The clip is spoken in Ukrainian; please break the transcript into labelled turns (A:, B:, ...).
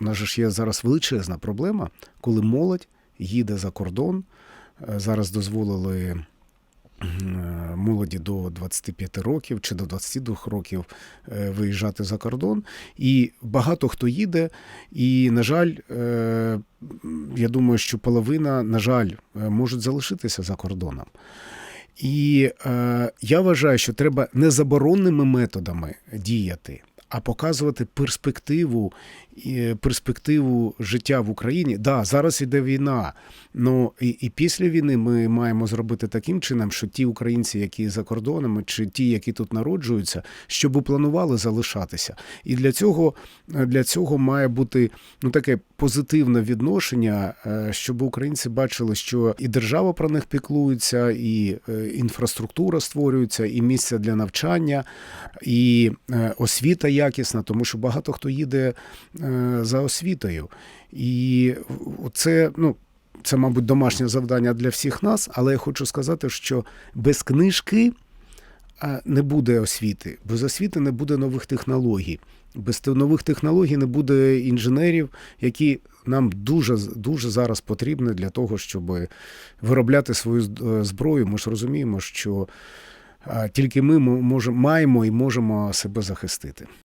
A: У нас ж є зараз величезна проблема, коли молодь їде за кордон. Е, Зараз дозволили е, молоді до 25 років чи до 22 років е, виїжджати за кордон. І багато хто їде, і, на жаль, я думаю, що половина, на жаль, можуть залишитися за кордоном. І я вважаю, що треба не заборонними методами діяти, а показувати перспективу, і, перспективу життя в Україні. Да, зараз іде війна. Ну і, і після війни ми маємо зробити таким чином, що ті українці, які за кордонами, чи ті, які тут народжуються, щоб планували залишатися. І для цього, для цього має бути ну таке позитивне відношення, е, щоб українці бачили, що і держава про них піклується, і е, інфраструктура створюється, і місця для навчання, і е, освіта якісна, тому що багато хто їде за освітою. І це, ну. Це, мабуть, домашнє завдання для всіх нас, але я хочу сказати, що без книжки не буде освіти, без освіти не буде нових технологій. Без нових технологій не буде інженерів, які нам дуже дуже зараз потрібні для того, щоб виробляти свою е, зброю. Ми ж розуміємо, що тільки ми можемо маємо і можемо себе захистити.